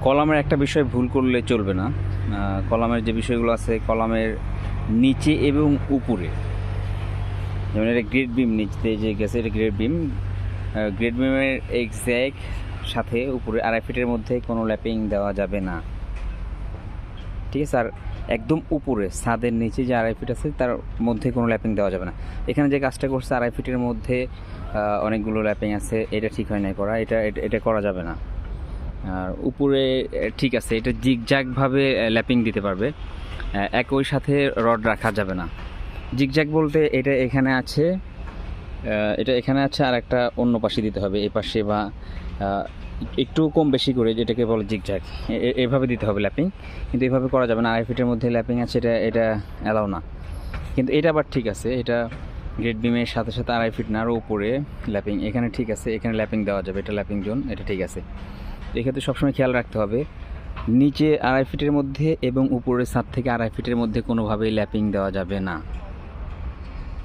কলামের একটা বিষয় ভুল করলে চলবে না। কলামের যে বিষয়গুলো আছে, কলামের নিচে এবং উপরে, যেমন এটা গ্রেড বিম নিচে যে গেছে, এটা গ্রেড বিম। গ্রেড বিমের এক্স্যাক্ট সাথে উপরে আড়াই ফিটের মধ্যে কোনো ল্যাপিং দেওয়া যাবে না। ঠিক আছে, আর একদম উপরে, ছাদের নিচে যে আড়াই ফিট আছে, তার মধ্যে কোনো ল্যাপিং দেওয়া যাবে না। এখানে যে কাজটা করছে, আড়াই ফিটের মধ্যে অনেকগুলো ল্যাপিং আছে, এটা ঠিক হয় না করা এটা- এটা করা যাবে না। আর উপরে ঠিক আছে, এটা জিগজ্যাগভাবে ল্যাপিং দিতে পারবে। একই সাথে রড রাখা যাবে না। জিগজ্যাগ বলতে এটা এখানে আছে এটা এখানে আছে আর একটা অন্য পাশে দিতে হবে এই পাশে বা একটু কম বেশি করে যেটাকে বলে জিগজ্যাগ। এভাবে দিতে হবে ল্যাপিং, কিন্তু এভাবে করা যাবে না। আড়াই ফিটের মধ্যে ল্যাপিং আছে, এটা এটা অ্যালাউ না। কিন্তু এটা আবার ঠিক আছে, এটা গ্রেড বিমের সাথে সাথে আড়াই ফিট না আরও উপরে ল্যাপিং। এখানে ঠিক আছে, এখানে ল্যাপিং দেওয়া যাবে, এটা ল্যাপিং জোন, এটা ঠিক আছে। এক্ষেত্রে সবসময় খেয়াল রাখতে হবে, নিচে আড়াই ফিটের মধ্যে এবং উপরের ছাদ থেকে আড়াই ফিটের মধ্যে কোনোভাবেই ল্যাপিং দেওয়া যাবে না।